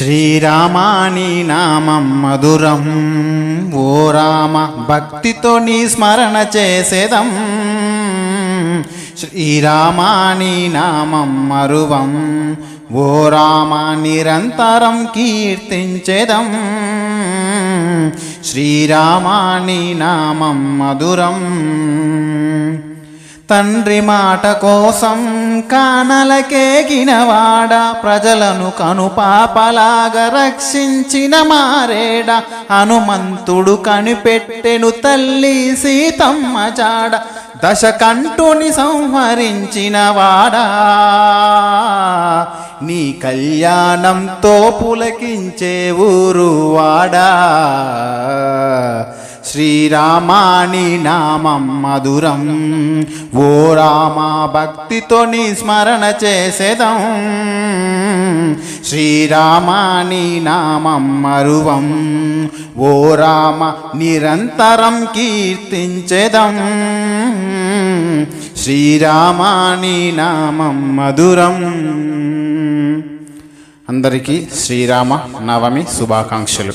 శ్రీరామాని నామం మధురం. ఓ రామ భక్తితో నీ స్మరణ చేసేదం. శ్రీరామాని నామం మరువం. ఓ రామ నిరంతరం కీర్తించేదం. శ్రీరామాని నామం మధురం. తండ్రి మాట కోసం కానలకేగినవాడ ప్రజలను కనుపాపలాగా రక్షించిన మారేడ హనుమంతుడు కనిపెట్టెను తల్లి సీతమ్మ చాడ దశకంఠుని సంహరించిన వాడా. నీ కళ్యాణంతో పులకించే ఊరు వాడా. శ్రీరామాని నామం మధురం. ఓ రామ భక్తితో నీ స్మరణ చేసేదం. శ్రీరామాని నామం మరువం. ఓ రామ నిరంతరం కీర్తించేదం. శ్రీరామాని నామం మధురం. అందరికీ శ్రీరామ నవమి శుభాకాంక్షలు.